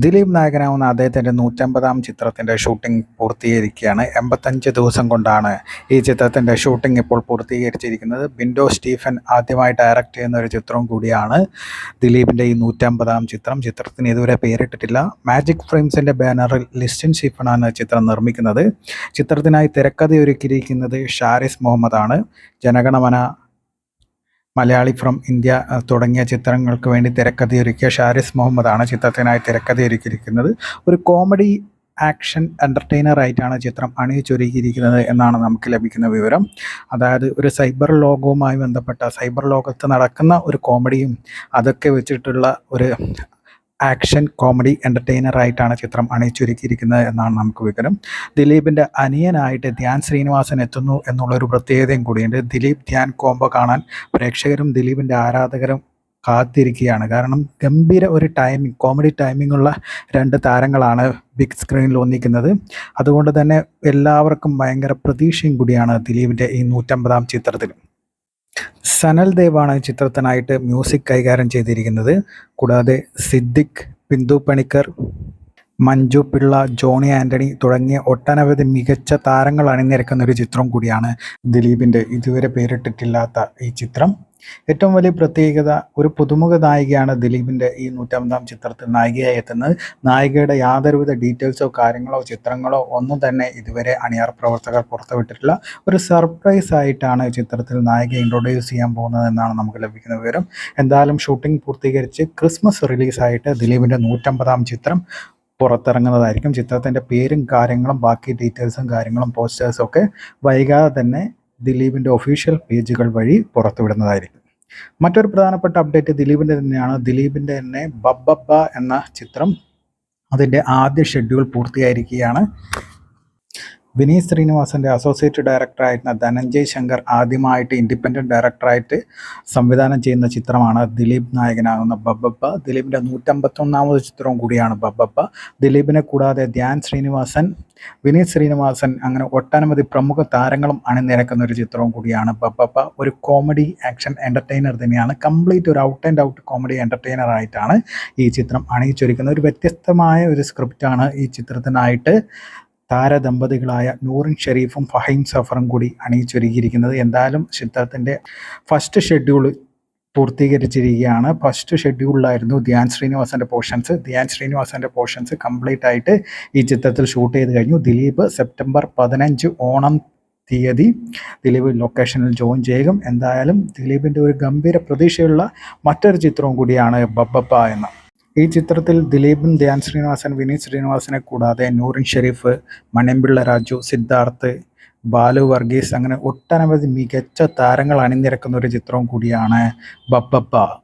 ദിലീപ് നായകനാവുന്ന അദ്ദേഹത്തിന്റെ നൂറ്റമ്പതാം ചിത്രത്തിന്റെ ഷൂട്ടിംഗ് പൂർത്തീകരിക്കുകയാണ്. എൺപത്തഞ്ച് ദിവസം കൊണ്ടാണ് ഈ ചിത്രത്തിന്റെ ഷൂട്ടിംഗ് ഇപ്പോൾ പൂർത്തീകരിച്ചിരിക്കുന്നത്. ബിൻഡോ സ്റ്റീഫൻ ആദ്യമായി ഡയറക്റ്റ് ചെയ്യുന്ന ഒരു ചിത്രവും കൂടിയാണ് ദിലീപിന്റെ ഈ നൂറ്റമ്പതാം ചിത്രം. ചിത്രത്തിന് ഇതുവരെ പേരിട്ടിട്ടില്ല. മാജിക് ഫ്രെയിംസിന്റെ ബാനറിൽ ലിസ്റ്റിൻ സ്റ്റീഫനാണ് ചിത്രം നിർമ്മിക്കുന്നത്. ചിത്രത്തിനായി തിരക്കഥയൊരുക്കിയിരിക്കുന്നത് ഷാരിസ് മുഹമ്മദാണ്. ജനഗണമന മലയാളി ഫ്രം ഇന്ത്യ തുടങ്ങിയ ചിത്രങ്ങൾക്ക് വേണ്ടി തിരക്കഥയൊരുക്കിയ ഷാരിസ് മുഹമ്മദാണ് ചിത്രത്തിനായി തിരക്കഥയൊരുക്കിയിരിക്കുന്നത്. ഒരു കോമഡി ആക്ഷൻ എന്റർടൈനർ ആയിട്ടാണ് ചിത്രം അണിയിച്ചൊരുക്കിയിരിക്കുന്നത് എന്നാണ് നമുക്ക് ലഭിക്കുന്ന വിവരം. അതായത് ഒരു സൈബർ ലോകവുമായി ബന്ധപ്പെട്ട സൈബർ ലോകത്ത് നടക്കുന്ന ഒരു കോമഡിയും അതൊക്കെ വെച്ചിട്ടുള്ള ഒരു ആക്ഷൻ കോമഡി എന്റർടൈനർ ആയിട്ടാണ് ചിത്രം അണിയിച്ചൊരുക്കിയിരിക്കുന്നത് എന്നാണ് നമുക്ക് വിവരം. ദിലീപിന്റെ അനിയനായിട്ട് ധ്യാൻ ശ്രീനിവാസൻ എത്തുന്നു എന്നുള്ളൊരു പ്രത്യേകതയും കൂടിയുണ്ട്. ദിലീപ് ധ്യാൻ കോംബോ കാണാൻ പ്രേക്ഷകരും ദിലീപിന്റെ ആരാധകരും കാത്തിരിക്കുകയാണ്. കാരണം ഗംഭീര ഒരു ടൈമിംഗ് കോമഡി ടൈമിംഗ് ഉള്ള രണ്ട് താരങ്ങളാണ് ബിഗ് സ്ക്രീനിൽ ഒന്നിക്കുന്നത്. അതുകൊണ്ട് തന്നെ എല്ലാവർക്കും ഭയങ്കര പ്രതീക്ഷയും കൂടിയാണ് ദിലീപിന്റെ ഈ നൂറ്റമ്പതാം ചിത്രത്തിൽ സനൽ ദേവാണ് ചിത്രത്തിനായിട്ട് മ്യൂസിക് കൈകാര്യം ചെയ്തിരിക്കുന്നത്. കൂടാതെ സിദ്ദിഖ് ബിന്ദു പണിക്കർ മഞ്ജു പിള്ള ജോണി ആന്റണി തുടങ്ങിയ ഒട്ടനവധി മികച്ച താരങ്ങൾ അണിനിരക്കുന്ന ഒരു ചിത്രം കൂടിയാണ് ദിലീപിന്റെ ഇതുവരെ പേരിട്ടിട്ടില്ലാത്ത ഈ ചിത്രം. ഏറ്റവും വലിയ പ്രത്യേകത ഒരു പുതുമുഖ നായികയാണ് ദിലീപിന്റെ ഈ നൂറ്റമ്പതാം ചിത്രത്തിൽ നായികയായി എത്തുന്നത്. നായികയുടെ യാതൊരുവിധ ഡീറ്റെയിൽസോ കാര്യങ്ങളോ ചിത്രങ്ങളോ ഒന്നും തന്നെ ഇതുവരെ അണിയാർ പ്രവർത്തകർ പുറത്തുവിട്ടിട്ടില്ല. ഒരു സർപ്രൈസ് ആയിട്ടാണ് ചിത്രത്തിൽ നായിക ഇൻട്രൊഡ്യൂസ് ചെയ്യാൻ പോകുന്നത് എന്നാണ് നമുക്ക് ലഭിക്കുന്ന വിവരം. എന്തായാലും ഷൂട്ടിംഗ് പൂർത്തീകരിച്ച് ക്രിസ്മസ് റിലീസായിട്ട് ദിലീപിന്റെ നൂറ്റമ്പതാം ചിത്രം പുറത്തിറങ്ങുന്നതായിരിക്കും. ചിത്രത്തിന്റെ പേരും കാര്യങ്ങളും ബാക്കി ഡീറ്റെയിൽസും കാര്യങ്ങളും പോസ്റ്റേഴ്സും ഒക്കെ വൈകാതെ തന്നെ ദിലീപിന്റെ ഒഫീഷ്യൽ പേജുകൾ വഴി പുറത്തുവിടുന്നതായിരിക്കും. മറ്റൊരു പ്രധാനപ്പെട്ട അപ്ഡേറ്റ് ദിലീപിന്റെ തന്നെയാണ്. ദിലീപിന്റെ തന്നെ ബബ്ബബ്ബ എന്ന ചിത്രം അതിന്റെ ആദ്യ ഷെഡ്യൂൾ പൂർത്തിയായിരിക്കുകയാണ്. വിനീത് ശ്രീനിവാസന്റെ അസോസിയേറ്റ് ഡയറക്ടറായിരുന്ന ധനഞ്ജയ് ശങ്കർ ആദ്യമായിട്ട് ഇൻഡിപെൻഡന്റ് ഡയറക്ടറായിട്ട് സംവിധാനം ചെയ്യുന്ന ചിത്രമാണ് ദിലീപ് നായകനാകുന്ന ബബ്ബപ്പ. ദിലീപിന്റെ നൂറ്റമ്പത്തൊന്നാമത് ചിത്രവും കൂടിയാണ് ബബ്ബപ്പ. ദിലീപിനെ കൂടാതെ ധ്യാൻ ശ്രീനിവാസൻ വിനീത് ശ്രീനിവാസൻ അങ്ങനെ ഒട്ടനവധി പ്രമുഖ താരങ്ങളും അണിനിരക്കുന്ന ഒരു ചിത്രവും കൂടിയാണ് ബബ്ബപ്പ. ഒരു കോമഡി ആക്ഷൻ എന്റർടൈനർ തന്നെയാണ്. കംപ്ലീറ്റ് ഒരു out and out comedy entertainer ആയിട്ടാണ് ഈ ചിത്രം അണിയിച്ചൊരുക്കുന്നത്. ഒരു വ്യത്യസ്തമായ ഒരു സ്ക്രിപ്റ്റാണ് ഈ ചിത്രത്തിനായിട്ട് താരദമ്പതികളായ നൂറിൻ ഷെരീഫും ഫഹീം സഫറും കൂടി അണിയിച്ചൊരുക്കിയിരിക്കുന്നത്. എന്തായാലും ചിത്രത്തിന്റെ ഫസ്റ്റ് ഷെഡ്യൂൾ പൂർത്തീകരിച്ചിരിക്കുകയാണ്. ഫസ്റ്റ് ഷെഡ്യൂളിലായിരുന്നു ധ്യാൻ ശ്രീനിവാസന്റെ പോർഷൻസ്. ധ്യാൻ ശ്രീനിവാസന്റെ പോർഷൻസ് കംപ്ലീറ്റ് ആയിട്ട് ഈ ചിത്രത്തിൽ ഷൂട്ട് ചെയ്ത് കഴിഞ്ഞു. ദിലീപ് സെപ്റ്റംബർ പതിനഞ്ച് ഓണം തീയതി ദിലീപ് ലൊക്കേഷനിൽ ജോയിൻ ചെയ്യും എന്തായാലും ദിലീപിന്റെ ഒരു ഗംഭീര പ്രതീക്ഷയുള്ള മറ്റൊരു ചിത്രവും കൂടിയാണ് ബബ്ബപ്പ എന്ന ഈ ചിത്രത്തിൽ ദിലീപും ധ്യാൻ ശ്രീനിവാസൻ വിനീത് ശ്രീനിവാസനെ കൂടാതെ നൂറിൻ ഷെരീഫ് മണിമ്പിള്ള രാജു സിദ്ധാർത്ഥ് ബാലു വർഗീസ് അങ്ങനെ ഒട്ടനവധി മികച്ച താരങ്ങൾ അണിനിരക്കുന്ന ഒരു ചിത്രവും കൂടിയാണ് ബബ്ബപ്പ.